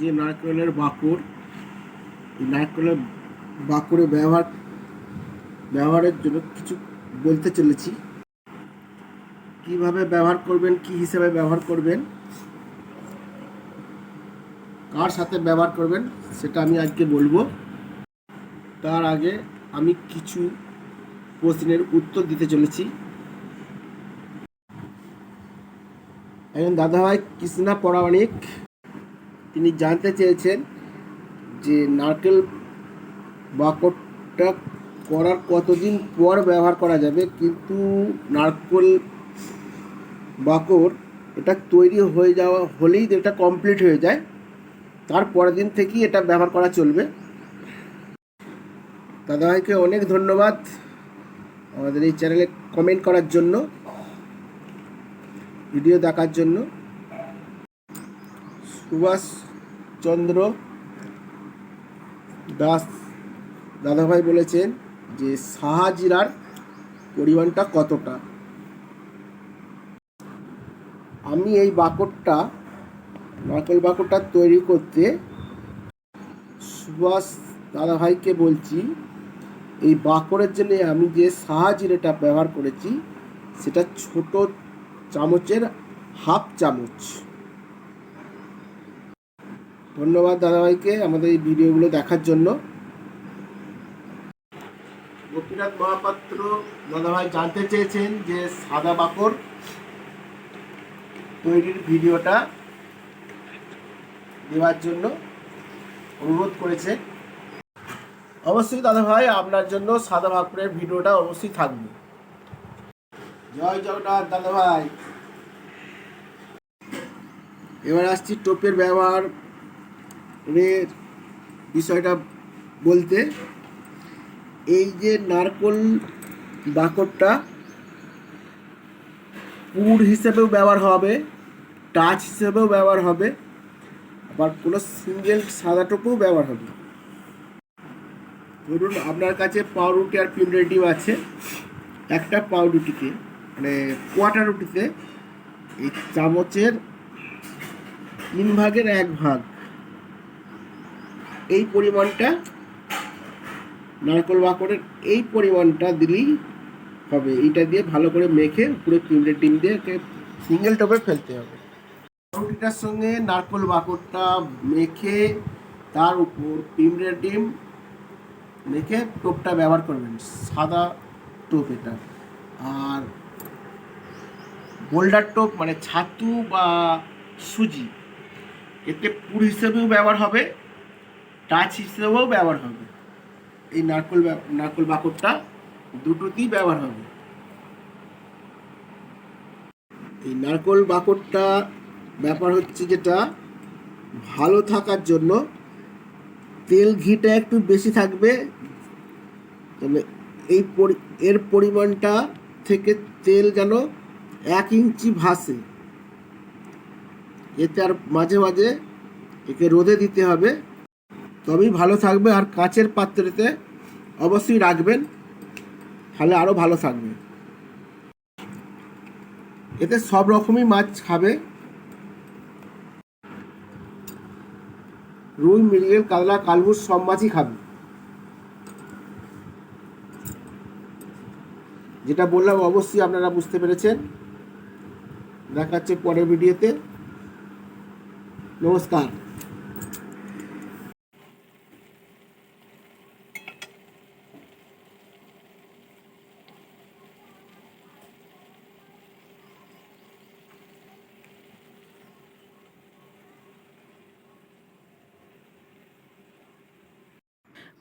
যে নারকেলের এই নারকেলের বাকড়ে ব্যবহার, ব্যবহারের জন্য কিছু বলতে চলেছি। কীভাবে ব্যবহার করবেন, কি হিসেবে ব্যবহার করবেন, কার সাথে ব্যবহার করবেন, সেটা আমি আজকে বলব। তার আগে আমি কিছু প্রশ্নের উত্তর দিতে চলেছি। একজন দাদাভাই কৃষ্ণা পরামানিক তিনি জানতে চেয়েছেন যে নারকেল বাকরটা করার কতদিন পর ব্যবহার করা যাবে, কিন্তু নারকেল বাকর এটা তৈরি হয়ে যাওয়া হলেই এটা কমপ্লিট হয়ে যায়। তার পরের দিন থেকেই এটা ব্যবহার করা চলবে। দাদাভাইকে অনেক ধন্যবাদ আমাদের এই চ্যানেলে কমেন্ট করার জন্য ভিডিও দেখার জন্য। সুভাষ চন্দ্র দাস দাদাভাই বলেছেন যে সাহাজিরার পরিমাণটা কতটা? আমি এই বাকরটা নারকেল বাকরটা তৈরি করতে সুভাষ দাদাভাইকে বলছি, এই বাকরের জন্য আমি যে সাহাজিরাটা ব্যবহার করেছি, সেটা ছোট চামচের হাফ চামচ। ধন্যবাদ দাদাভাইকে আমাদের এই ভিডিওগুলো দেখার জন্য। গোপীনাথ মহাপাত্র দাদাভাই জানতে চেয়েছেন যে সাদা বাকর তৈরির ভিডিওটা দেওয়ার জন্য অনুরোধ করেছে। অবশ্যই দাদাভাই আপনার জন্য সাদা বাকরের ভিডিওটা অবশ্যই থাকবে। জয় জগন্নাথ দাদাভাই। এবার আসছি টোপের ব্যবহার। এর বিষয়টা বলতে, এই যে নারকোল বাকরটা পুর হিসেবেও ব্যবহার হবে, টাচ হিসেবেও ব্যবহার হবে, আবার কোনো সিঙ্গেল সাদা টোপেও ব্যবহার হবে। ধরুন আপনার কাছে পাউরুটি আর পিমরেটিভ আছে, একটা পাউরুটিতে মানে কোয়াটার রুটিতে এই চামচের তিন ভাগের এক ভাগ এই পরিমাণটা নারকল বাকরের এই পরিমাণটা দিলেই হবে। এইটা দিয়ে ভালো করে মেখে পুরো পিমড়ে ডিম দিয়ে সিঙ্গেল টপে ফেলতে হবে। রুটিটার সঙ্গে নারকল বাকরটা মেখে তার উপর পিমড়ে ডিম মেখে টোপটা ব্যবহার করবেন, সাদা টোপ এটা। আর বোল্ডার টোপ মানে ছাতু বা সুজি, এতে পুর হিসেবেও ব্যবহার হবে। টাচ হিসেবেও ব্যবহার হবে। এই নারকল নারকল বাকরটা দুটোতেই ব্যবহার হবে। এই নারকল বাকরটা ব্যাপার হচ্ছে যেটা, ভালো থাকার জন্য তেল ঘিটা একটু বেশি থাকবে। তবে এই এর পরিমাণটা থেকে তেল যেন এক ইঞ্চি ভাসে। এতে আর মাঝে মাঝে একে রোদে দিতে হবে। তবেই ভালো থাকবে আর কাঁচের পাত্রেতে অবশ্যই রাখবেন, তাহলে আরও ভালো থাকবে। এতে সব রকমই মাছ খাবে। রুই, মৃগেল, কাতলা, কালবুস সব মাছই খাবে। যেটা বললাম অবশ্যই আপনারা বুঝতে পেরেছেন। দেখাচ্ছে পরের ভিডিওতে। নমস্কার।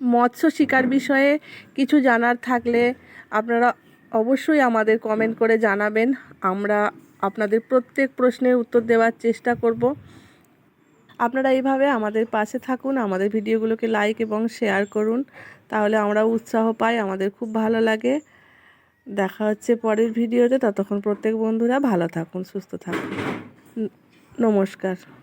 মৎস্য শিকার বিষয়ে কিছু জানার থাকলে আপনারা অবশ্যই আমাদের কমেন্ট করে জানাবেন। আমরা আপনাদের প্রত্যেক প্রশ্নের উত্তর দেওয়ার চেষ্টা করব। আপনারা এইভাবে আমাদের পাশে থাকুন, আমাদের ভিডিওগুলোকে লাইক এবং শেয়ার করুন। তাহলে আমরা উৎসাহ পাই, আমাদের খুব ভালো লাগে। দেখা হচ্ছে পরের ভিডিওতে। ততক্ষণ প্রত্যেক বন্ধুরা ভালো থাকুন, সুস্থ থাকুন। নমস্কার।